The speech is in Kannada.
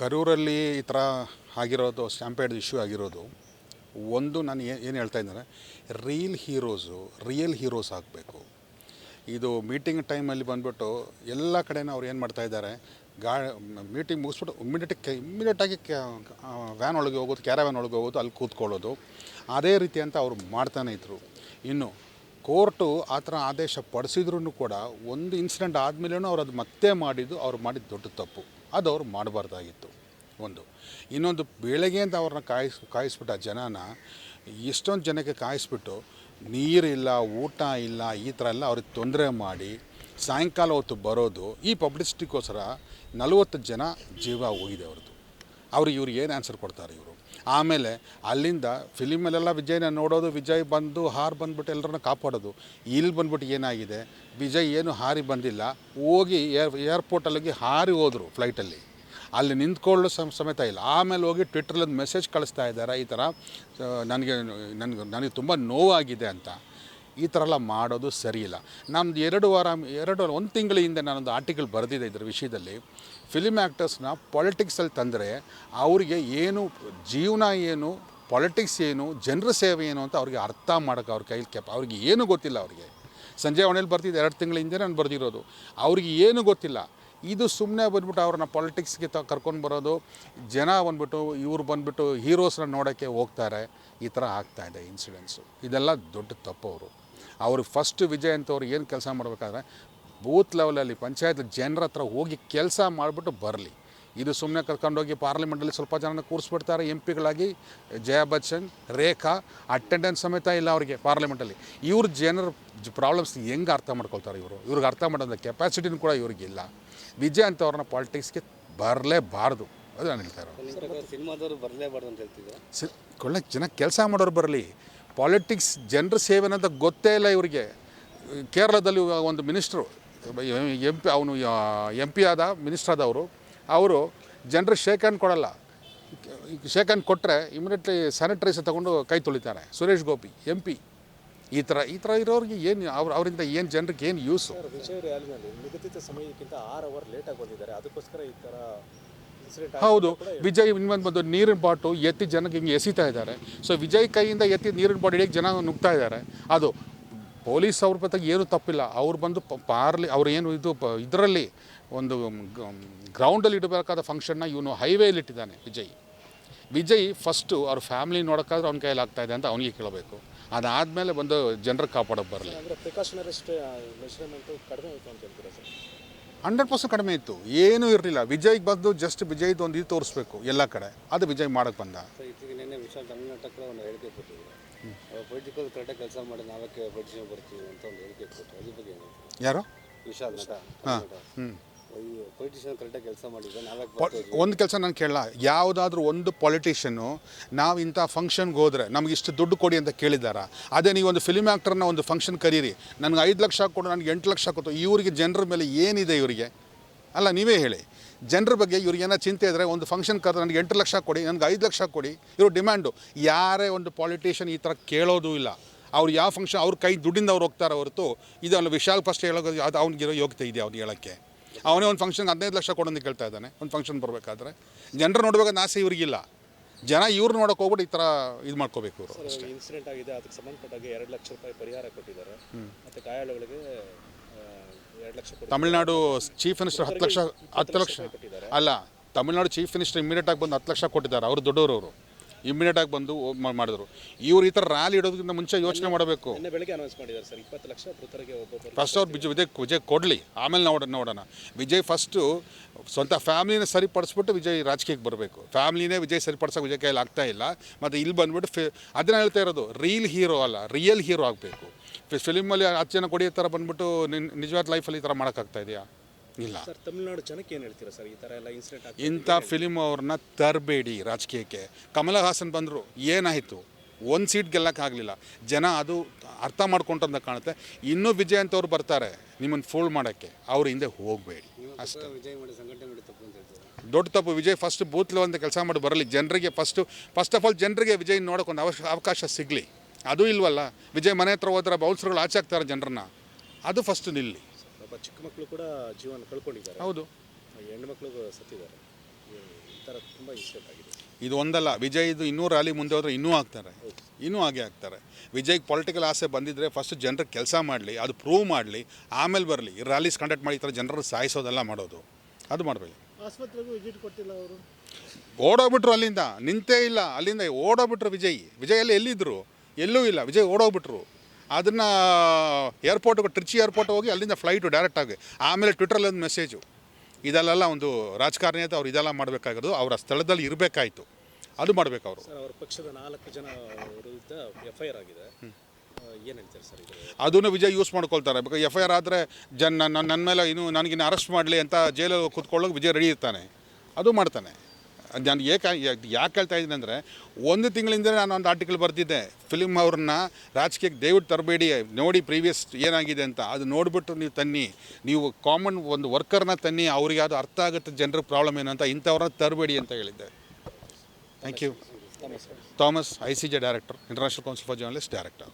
ಕರೂರಲ್ಲಿ ಈ ಥರ ಆಗಿರೋದು ಸ್ಟ್ಯಾಂಪೇಡ್ ಇಶ್ಯೂ ಆಗಿರೋದು, ಒಂದು ನಾನು ಏನು ಹೇಳ್ತಾ ಇದ್ದಾರೆ ರೀಲ್ ಹೀರೋಸು ರಿಯಲ್ ಹೀರೋಸ್ ಆಗಬೇಕು. ಇದು ಮೀಟಿಂಗ್ ಟೈಮಲ್ಲಿ ಬಂದುಬಿಟ್ಟು ಎಲ್ಲ ಕಡೆನೂ ಅವ್ರು ಏನು ಮಾಡ್ತಾ ಇದ್ದಾರೆ, ಗಾ ಮೀಟಿಂಗ್ ಮುಗಿಸ್ಬಿಟ್ಟು ಇಮ್ಮಿಡಿಯೇಟ್ ಇಮ್ಮಿಡಿಯೇಟಾಗಿ ವ್ಯಾನ್ ಒಳಗೆ ಹೋಗೋದು ಕ್ಯಾರವ್ಯಾನ್ ಒಳಗೆ ಹೋಗೋದು, ಅಲ್ಲಿ ಕೂತ್ಕೊಳ್ಳೋದು. ಅದೇ ರೀತಿ ಅಂತ ಅವರು ಮಾಡ್ತಾನೆ ಇದ್ದರು ಇನ್ನು ಕೋರ್ಟು ಆ ಥರ ಆದೇಶ ಪಡಿಸಿದ್ರೂ ಕೂಡ ಒಂದು ಇನ್ಸಿಡೆಂಟ್ ಆದಮೇಲೂ ಅವ್ರು ಅದು ಮತ್ತೆ ಮಾಡಿದ್ದು, ಅವ್ರು ಮಾಡಿದ ದೊಡ್ಡ ತಪ್ಪು. ಅದು ಅವ್ರು ಮಾಡಬಾರ್ದಾಗಿತ್ತು. ಒಂದು. ಇನ್ನೊಂದು ಬೆಳಗ್ಗೆ ಅಂತ ಅವ್ರನ್ನ ಕಾಯಿಸ್, ಕಾಯಿಸ್ಬಿಟ್ಟು ಆ ಜನನ, ಎಷ್ಟೊಂದು ಜನಕ್ಕೆ ಕಾಯಿಸ್ಬಿಟ್ಟು ನೀರಿಲ್ಲ ಊಟ ಇಲ್ಲ, ಈ ಥರ ಎಲ್ಲ ಅವ್ರಿಗೆ ತೊಂದರೆ ಮಾಡಿ ಸಾಯಂಕಾಲ ಹೊತ್ತು ಬರೋದು, ಈ ಪಬ್ಲಿಸಿಟಿಗೋಸ್ಕರ ನಲವತ್ತು ಜನ ಜೀವ ಹೋಗಿದೆ ಅವ್ರದ್ದು. ಅವ್ರು ಇವ್ರು ಏನು ಆನ್ಸರ್ ಕೊಡ್ತಾರೆ ಇವರು? ಆಮೇಲೆ ಅಲ್ಲಿಂದ ಫಿಲಿಮಲ್ಲೆಲ್ಲ ವಿಜಯ್ನ ನೋಡೋದು, ವಿಜಯ್ ಬಂದು ಹಾರು ಬಂದ್ಬಿಟ್ಟು ಎಲ್ಲರನ್ನ ಕಾಪಾಡೋದು. ಇಲ್ಲಿ ಬಂದ್ಬಿಟ್ಟು ಏನಾಗಿದೆ? ವಿಜಯ್ ಏನು ಹಾರಿ ಬಂದಿಲ್ಲ. ಹೋಗಿ ಏರ್, ಏರ್ಪೋರ್ಟಲ್ಲಿಗೆ ಹಾರಿ ಹೋದರು ಫ್ಲೈಟಲ್ಲಿ. ಅಲ್ಲಿ ನಿಂತ್ಕೊಳ್ಳೋ ಸಮ, ಸಮೇತ ಇಲ್ಲ. ಆಮೇಲೆ ಹೋಗಿ ಟ್ವಿಟ್ರಲ್ಲಿ ಮೆಸೇಜ್ ಕಳಿಸ್ತಾ ಇದ್ದಾರೆ. ಈ ಥರ ನನಗೆ ನನಗೆ ನನಗೆ ತುಂಬ ನೋವಾಗಿದೆ ಅಂತ. ಈ ಥರ ಎಲ್ಲ ಮಾಡೋದು ಸರಿಯಿಲ್ಲ ನಮ್ದು ಎರಡು ವಾರ, ಎರಡು, ಒಂದು ತಿಂಗಳ ಹಿಂದೆ ನಾನೊಂದು ಆರ್ಟಿಕಲ್ ಬರೆದಿದ್ದೆ ಇದರ ವಿಷಯದಲ್ಲಿ. ಫಿಲಿಮ್ ಆ್ಯಕ್ಟರ್ಸ್ನ ಪಾಲಿಟಿಕ್ಸಲ್ಲಿ ತಂದರೆ ಅವರಿಗೆ ಏನು ಜೀವನ ಏನು ಪಾಲಿಟಿಕ್ಸ್ ಏನು, ಜನರ ಸೇವೆ ಏನು ಅಂತ ಅವ್ರಿಗೆ ಅರ್ಥ ಮಾಡೋಕ್ಕೆ ಅವ್ರ ಕೈಲಿ ಕೆಪ ಅವ್ರಿಗೆ ಏನು ಗೊತ್ತಿಲ್ಲ ಅವ್ರಿಗೆ. ಸಂಜೆ ಒಣೆಯಲ್ಲಿ ಬರ್ತಿದ್ದೆ ಎರಡು ತಿಂಗಳ ಹಿಂದೆ ನಾನು ಬರೆದಿರೋದು. ಅವ್ರಿಗೆ ಏನು ಗೊತ್ತಿಲ್ಲ. ಇದು ಸುಮ್ಮನೆ ಬಂದ್ಬಿಟ್ಟು ಅವ್ರನ್ನ ಪಾಲಿಟಿಕ್ಸ್ಗೆ ತ ಕರ್ಕೊಂಡು ಬರೋದು. ಜನ ಬಂದ್ಬಿಟ್ಟು, ಇವ್ರು ಬಂದ್ಬಿಟ್ಟು ಹೀರೋಸ್ನ ನೋಡೋಕ್ಕೆ ಹೋಗ್ತಾರೆ. ಈ ಥರ ಆಗ್ತಾಯಿದೆ ಇನ್ಸಿಡೆನ್ಸು ಇದೆಲ್ಲ ದೊಡ್ಡ ತಪ್ಪು ಅವರು. ಅವ್ರಿಗೆ ಫಸ್ಟ್ ವಿಜಯ್ ಅಂತವ್ರು ಏನು ಕೆಲಸ ಮಾಡಬೇಕಾದ್ರೆ ಬೂತ್ ಲೆವೆಲಲ್ಲಿ ಪಂಚಾಯತ್ ಜನರ ಹತ್ರ ಹೋಗಿ ಕೆಲಸ ಮಾಡಿಬಿಟ್ಟು ಬರಲಿ. ಇದು ಸುಮ್ಮನೆ ಕರ್ಕೊಂಡೋಗಿ ಪಾರ್ಲಿಮೆಂಟಲ್ಲಿ ಸ್ವಲ್ಪ ಜನ ಕೂರಿಸ್ಬಿಡ್ತಾರೆ ಎಂ ಪಿಗಳಾಗಿ ಜಯಾ ಬಚ್ಚನ್ ರೇಖಾ ಅಟೆಂಡೆನ್ಸ್ ಸಮೇತ ಇಲ್ಲ ಅವರಿಗೆ ಪಾರ್ಲಿಮೆಂಟಲ್ಲಿ. ಇವ್ರ ಜನರ ಪ್ರಾಬ್ಲಮ್ಸ್ ಹೆಂಗೆ ಅರ್ಥ ಮಾಡ್ಕೊಳ್ತಾರೆ ಇವರು? ಇವ್ರಿಗೆ ಅರ್ಥ ಮಾಡೋದ ಕೆಪಾಸಿಟಿನೂ ಕೂಡ ಇವ್ರಿಗಿಲ್ಲ ವಿಜಯ್ ಅಂತವ್ರನ್ನ ಪಾಲಿಟಿಕ್ಸ್ಗೆ ಬರಲೇಬಾರ್ದು ಅದು ನಾನು ಹೇಳ್ತಾ ಇರೋದು. ಒಳ್ಳೆ ಜನ ಕೆಲಸ ಮಾಡೋರು ಬರಲಿ. ಪಾಲಿಟಿಕ್ಸ್ ಜನರ ಸೇವೆ ಅಂತ ಗೊತ್ತೇ ಇಲ್ಲ ಇವರಿಗೆ. ಕೇರಳದಲ್ಲಿ ಒಂದು ಮಿನಿಸ್ಟ್ರು ಎಂ ಪಿ ಅವನು ಎಂ ಪಿ ಆದ ಮಿನಿಸ್ಟರ್ ಆದವರು. ಅವರು ಜನರು ಶೇಕ್ ಹ್ಯಾಂಡ್ ಕೊಡಲ್ಲ. ಶೇಕ್ ಹ್ಯಾಂಡ್ ಕೊಟ್ಟರೆ ಇಮಿಡಿಯೇಟ್ಲಿ ಸ್ಯಾನಿಟೈಸರ್ ತೊಗೊಂಡು ಕೈ ತೊಳಿತಾರೆ. Suresh Gopi M P. ಈ ಥರ ಈ ಥರ ಇರೋರಿಗೆ ಏನು ಅವ್ರು ಅವರಿಂದ ಏನು ಜನರಿಗೆ ಏನು ಯೂಸ್ ನಿಗದಿತ ಸಮಯಕ್ಕಿಂತ ಆರು ಅವರ್ ಲೇಟ್ ಆಗಿ ಬಂದಿದ್ದಾರೆ. ಅದಕ್ಕೋಸ್ಕರ ಈ ಥರ ಹೌದು. ವಿಜಯ್ ಇನ್ನೊಂದು ಬಂದು ನೀರಿನ ಬಾಟು ಎತ್ತಿ ಜನಕ್ಕೆ ಹಿಂಗೆ ಎಸಿತಾ ಇದ್ದಾರೆ. ಸೊ ವಿಜಯ್ ಕೈಯಿಂದ ಎತ್ತಿ ನೀರಿನ ಬಾಟು ಹಿಡಿಯೋಕ್ಕೆ ಜನ ನುಗ್ತಾ ಇದ್ದಾರೆ. ಅದು ಪೊಲೀಸ್ ಅವ್ರ ಪತ್ತಾಗ ಏನು ತಪ್ಪಿಲ್ಲ. ಅವ್ರು ಬಂದು ಪಾರ್ಲಿ ಅವ್ರು ಏನು ಇದು ಪ ಇದರಲ್ಲಿ ಒಂದು ಗ್ರೌಂಡಲ್ಲಿ ಇಡಬೇಕಾದ ಫಂಕ್ಷನ್ನ ಇವನು ಹೈವೇಲಿ ಇಟ್ಟಿದ್ದಾನೆ ವಿಜಯ್. ವಿಜಯ್ ಫಸ್ಟು ಅವ್ರ ಫ್ಯಾಮಿಲಿ ನೋಡೋಕ್ಕಾದ್ರೆ ಅವ್ನ ಕೈಯಲ್ಲಿ ಆಗ್ತಾ ಇದೆ ಅಂತ ಅವನಿಗೆ ಕೇಳಬೇಕು. ಅದಾದಮೇಲೆ ಬಂದು ಜನರಿಗೆ ಕಾಪಾಡೋಕೆ ಬರಲಿ. ಹಂಡ್ರೆಡ್ ಪರ್ಸೆಂಟ್ ಕಡಿಮೆ ಇತ್ತು. ಏನೂ ಇರಲಿಲ್ಲ. ವಿಜಯ್ಗೆ ಬಂದು ಜಸ್ಟ್ ವಿಜಯ್ದು ಒಂದು ಇದು ತೋರಿಸ್ಬೇಕು ಎಲ್ಲ ಕಡೆ. ಅದು ವಿಜಯ್ ಮಾಡೋಕ್ಕೆ ಬಂದ. ಪೊಲಿಟಿಕಲ್ ಕರೆಕ್ಟಾಗಿ ಕೆಲಸ ಮಾಡಿ ನಾವಕ್ಕೆ ಪೊಲಿಟಿಷನ್ ಬರ್ತೀವಿ ಅಂತ ಒಂದು ಹೇಳಿಕೆ ಕೊಟ್ಟು ಅದ್ರ ಬಗ್ಗೆ? ಯಾರು? ವಿಶಾಲ್ ನಟ ಕರೆಕ್ಟಾಗಿ ಕೆಲಸ ಮಾಡಿದ್ರೆ ಬರ್ತೀವಿ. ಒಂದು ಕೆಲಸ ನಾನು ಕೇಳಲ್ಲ ಯಾವುದಾದ್ರೂ ಒಂದು ಪೊಲಿಟಿಷಿಯನ್ನು ನಾವು ಇಂಥ ಫಂಕ್ಷನ್ಗೆ ಹೋದರೆ ನಮ್ಗೆ ಇಷ್ಟು ದುಡ್ಡು ಕೊಡಿ ಅಂತ ಕೇಳಿದಾರ ಅದೇ ನೀವು ಒಂದು ಫಿಲ್ಮ್ ಆ್ಯಕ್ಟರ್ನ ಒಂದು ಫಂಕ್ಷನ್ ಕರೀರಿ. ನನಗೆ ಐದು ಲಕ್ಷ ಕೊಡು ನನಗೆ ಎಂಟು ಲಕ್ಷ ಕೊಟ್ಟು ಇವ್ರಿಗೆ ಜನರ ಮೇಲೆ ಏನಿದೆ ಇವರಿಗೆ? ಅಲ್ಲ ನೀವೇ ಹೇಳಿ. ಜನರ ಬಗ್ಗೆ ಇವ್ರಿಗೆ ಏನೋ ಚಿಂತೆ ಇದ್ದರೆ ಒಂದು ಫಂಕ್ಷನ್ ಕರೆದ್ರೆ ನನಗೆ ಎಂಟು ಲಕ್ಷ ಕೊಡಿ ನನಗೆ ಐದು ಲಕ್ಷ ಕೊಡಿ ಇವರು ಡಿಮ್ಯಾಂಡು ಯಾರೇ ಒಂದು ಪಾಲಿಟಿಷಿಯನ್ ಈ ಥರ ಕೇಳೋದು ಇಲ್ಲ. ಅವ್ರು ಯಾವ ಫಂಕ್ಷನ್ ಅವ್ರ ಕೈ ದುಡ್ಡಿಂದ ಅವ್ರು ಹೋಗ್ತಾರೆ ಹೊರತು ಇದು ಅವನು ವಿಶಾಲ್ ಫಸ್ಟ್ ಹೇಳೋದು ಅದು ಅವ್ನಿಗಿರೋ ಯೋಗ್ಯತೆ ಇದೆ ಅವ್ನು ಹೇಳೋಕ್ಕೆ? ಅವನೇ ಒಂದು ಫಂಕ್ಷನ್ಗೆ ಹದಿನೈದು ಲಕ್ಷ ಕೊಡೋದು ಕೇಳ್ತಾ ಇದ್ದಾನೆ ಒಂದು ಫಂಕ್ಷನ್ ಬರಬೇಕಾದ್ರೆ. ಜನರು ನೋಡ್ಬೇಕಾದ ಆಸೆ ಇವ್ರಿಗಿಲ್ಲ. ಜನ ಇವ್ರು ನೋಡೋಕೆ ಹೋಗ್ಬಿಟ್ಟು ಈ ಥರ ಇದು ಮಾಡ್ಕೋಬೇಕು ಇವರು ಇನ್ಸಿಡೆಂಟ್ ಆಗಿದೆ ಅದಕ್ಕೆ ಸಂಬಂಧಪಟ್ಟಾಗೆ ಎರಡು ಲಕ್ಷ ರೂಪಾಯಿ ಪರಿಹಾರ ಕೊಟ್ಟಿದ್ದಾರೆ. ಮತ್ತು ಗಾಯಾಳುಗಳಿಗೆ ತಮಿಳ್ನಾಡು ಚೀಫ್ ಮಿನಿಸ್ಟರ್ ಹತ್ತು ಲಕ್ಷ ಹತ್ತು ಲಕ್ಷ ಅಲ್ಲ ತಮಿಳ್ನಾಡು ಚೀಫ್ ಮಿನಿಸ್ಟರ್ ಇಮಿಡಿಯೇಟಾಗಿ ಬಂದು ಹತ್ತು ಲಕ್ಷ ಕೊಟ್ಟಿದ್ದಾರೆ ಅವರು ದೊಡ್ಡವರು ಅವರು ಇಮಿಡಿಯೇಟಾಗಿ ಬಂದು ಮಾಡಿದ್ರು. ಇವ್ರು ಈ ಥರ ರ್ಯಾಲಿ ಇಡೋದಕ್ಕಿಂತ ಮುಂಚೆ ಯೋಚನೆ ಮಾಡಬೇಕು. ಫಸ್ಟ್ ಅವ್ರು ವಿಜಯ್ ವಿಜಯ್ ವಿಜಯ್ ಕೊಡಲಿ ಆಮೇಲೆ ನೋಡೋಣ ನೋಡೋಣ. ವಿಜಯ್ ಫಸ್ಟು ಸ್ವಂತ ಫ್ಯಾಮಿಲಿನ ಸರಿಪಡಿಸ್ಬಿಟ್ಟು ವಿಜಯ್ ರಾಜಕೀಯಕ್ಕೆ ಬರಬೇಕು. ಫ್ಯಾಮಿಲಿನೇ ವಿಜಯ್ ಸರಿಪಡಿಸೋಕೆ ವಿಜಯ್ ಕೈಯಲ್ಲಿ ಆಗ್ತಾ ಇಲ್ಲ. ಮತ್ತು ಇಲ್ಲಿ ಬಂದ್ಬಿಟ್ಟು ಫೇ ಅದನ್ನ ಹೇಳ್ತಾ ಇರೋದು ರೀಲ್ ಹೀರೋ ಅಲ್ಲ ರಿಯಲ್ ಹೀರೋ ಆಗಬೇಕು. ಫಿಲಿಮಲ್ಲಿ ಹತ್ತು ಜನ ಕೊಡಿಯೋ ಥರ ಬಂದ್ಬಿಟ್ಟು ನಿನ್- ನಿಜವಾದ ಲೈಫಲ್ಲಿ ಈ ಥರ ಮಾಡೋಕ್ಕಾಗ್ತಾ ಇದೆಯಾ? ಇಲ್ಲ. ಸರ್ ತಮಿಳ್ನಾಡು ಜನಕ್ಕೆ ಏನು ಹೇಳ್ತೀರಾ ಸರ್ ಈ ಥರ ಎಲ್ಲ ಇನ್ಸಿಡೆಂಟ್ ಆಗಿ ಇಂಥ ಫಿಲಿಮ್ ಅವ್ರನ್ನ ತರಬೇಡಿ ರಾಜಕೀಯಕ್ಕೆ. ಕಮಲ ಹಾಸನ್ ಬಂದರು ಏನಾಯಿತು? ಒಂದು ಸೀಟ್ ಗೆಲ್ಲಕ್ಕಾಗಲಿಲ್ಲ ಜನ ಅದು ಅರ್ಥ ಮಾಡ್ಕೊಂಡ್ರಂತ ಕಾಣುತ್ತೆ. ಇನ್ನೂ ವಿಜಯ್ ಅಂತವ್ರು ಬರ್ತಾರೆ ನಿಮ್ಮನ್ನು ಫೋಲ್ಡ್ ಮಾಡೋಕ್ಕೆ. ಅವ್ರ ಹಿಂದೆ ಹೋಗಬೇಡಿ. ಅಷ್ಟೇ. ದೊಡ್ಡ ತಪ್ಪು. ವಿಜಯ್ ಫಸ್ಟ್ ಬೂತ್ಲ ಒಂದು ಕೆಲಸ ಮಾಡಿ ಬರಲಿ. ಜನರಿಗೆ ಫಸ್ಟು ಫಸ್ಟ್ ಆಫ್ ಆಲ್ ಜನರಿಗೆ ವಿಜಯ್ ನೋಡೋಕೆ ಒಂದು ಅವಶ್ಯ ಅವಕಾಶ ಸಿಗಲಿ. ಅದು ಇಲ್ವಲ್ಲ ವಿಜಯ್ ಮನೆ ಹತ್ರ ಹೋದ್ರೆ ಬೌಲ್ಸರ್ಗಳು ಆಚೆ ಆಗ್ತಾರೆ ಜನರನ್ನ. ಅದು ಫಸ್ಟ್ ನಿಲ್ಲಿ. ಒಬ್ಬ ಚಿಕ್ಕ ಮಕ್ಕಳು ಕೂಡ ಜೀವನ ಕಳ್ಕೊಂಡಿದ್ದಾರೆ. ಹೌದು. ಹೆಣ್ಣು ಮಕ್ಕಳು ಸತ್ತಿದ್ದಾರೆ. ಈ ಥರ ತುಂಬ ಆಗಿದೆ. ಇದು ಒಂದಲ್ಲ ವಿಜಯ್ ಇದು ಇನ್ನೂ ರ್ಯಾಲಿ ಮುಂದೆ ಹೋದ್ರೆ ಇನ್ನೂ ಆಗ್ತಾರೆ. ಇನ್ನೂ ಹಾಗೆ ಆಗ್ತಾರೆ. ವಿಜಯ್ಗೆ ಪೊಲಿಟಿಕಲ್ ಆಸೆ ಬಂದಿದ್ದರೆ ಫಸ್ಟ್ ಜನರಿಗೆ ಕೆಲಸ ಮಾಡಲಿ ಅದು ಪ್ರೂವ್ ಮಾಡಲಿ ಆಮೇಲೆ ಬರಲಿ. ಈ ರ್ಯಾಲೀಸ್ ಕಂಡಕ್ಟ್ ಮಾಡಿ ಈ ಥರ ಜನರು ಸಾಯಿಸೋದೆಲ್ಲ ಮಾಡೋದು. ಅದು ಮಾಡಬೇಕು ಆಸ್ಪತ್ರೆಗೂ ವಿಸಿಟ್ ಕೊಟ್ಟಿಲ್ಲ ಅವರು. ಓಡೋಗ್ಬಿಟ್ರು ಅಲ್ಲಿಂದ ನಿಂತೇ ಇಲ್ಲ. ಅಲ್ಲಿಂದ ಓಡೋಗ್ಬಿಟ್ರು ವಿಜಯ್. ವಿಜಯ್ ಅಲ್ಲಿ ಎಲ್ಲಿದ್ದರು ಎಲ್ಲೂ ಇಲ್ಲ. ವಿಜಯ್ ಓಡೋಗ್ಬಿಟ್ರು. ಅದನ್ನು ಏರ್ಪೋರ್ಟ್ಗೆ ಟ್ರಿಚಿ ಏರ್ಪೋರ್ಟ್ ಹೋಗಿ ಅಲ್ಲಿಂದ ಫ್ಲೈಟು ಡೈರೆಕ್ಟಾಗಿ ಆಮೇಲೆ ಟ್ವಿಟ್ರಲ್ಲಿ ಒಂದು ಮೆಸೇಜು ಇದೆಲ್ಲ ಒಂದು ರಾಜಕಾರಣಿ ಅಂತ ಅವ್ರು ಇದೆಲ್ಲ ಮಾಡಬೇಕಾಗಿರೋದು. ಅವರ ಸ್ಥಳದಲ್ಲಿ ಇರಬೇಕಾಯಿತು. ಅದು ಮಾಡಬೇಕು ಅವರು. ಅವ್ರ ಪಕ್ಷದ ನಾಲ್ಕು ಜನ ವಿರುದ್ಧ ಎಫ್ ಐ ಆರ್ ಆಗಿದೆ. ಏನು ಹೇಳ್ತಾರೆ ಸರ್ ಇದು? ಅದನ್ನು ವಿಜಯ್ ಯೂಸ್ ಮಾಡ್ಕೊಳ್ತಾರೆ. ಬೇಕಾದ್ರೆ ಎಫ್ ಐ ಆರ್ ಆದರೆ ಜನ ನನ್ನ ನನ್ನ ಮೇಲೆ ಇನ್ನು ನನಗಿನ್ನು ಅರೆಸ್ಟ್ ಮಾಡಲಿ ಅಂತ ಜೈಲಲ್ಲಿ ಕೂತ್ಕೊಳ್ಳೋಕೆ ವಿಜಯ್ ರೆಡಿ ಇರ್ತಾನೆ. ಅದು ಮಾಡ್ತಾನೆ. ನಾನು ಏಕೆ ಯಾಕೆ ಹೇಳ್ತಾ ಇದ್ದೀನಿ ಅಂದರೆ ಒಂದು ತಿಂಗಳಿಂದ ನಾನು ಒಂದು ಆರ್ಟಿಕಲ್ ಬರ್ತಿದ್ದೆ ಫಿಲ್ಮ್ ಅವ್ರನ್ನ ರಾಜಕೀಯಕ್ಕೆ ದಯವಿಟ್ಟು ತರಬೇಡಿ. ನೋಡಿ ಪ್ರೀವಿಯಸ್ ಏನಾಗಿದೆ ಅಂತ. ಅದು ನೋಡಿಬಿಟ್ಟು ನೀವು ತನ್ನಿ. ನೀವು ಕಾಮನ್ ಒಂದು ವರ್ಕರ್ನ ತನ್ನಿ. ಅವ್ರಿಗೆ ಅದು ಅರ್ಥ ಆಗುತ್ತೆ ಜನರ ಪ್ರಾಬ್ಲಮ್ ಏನು ಅಂತ. ಇಂಥವ್ರನ್ನ ತರಬೇಡಿ ಅಂತ ಹೇಳಿದ್ದೆ. Thank you Thomas I C J director international council for journalist director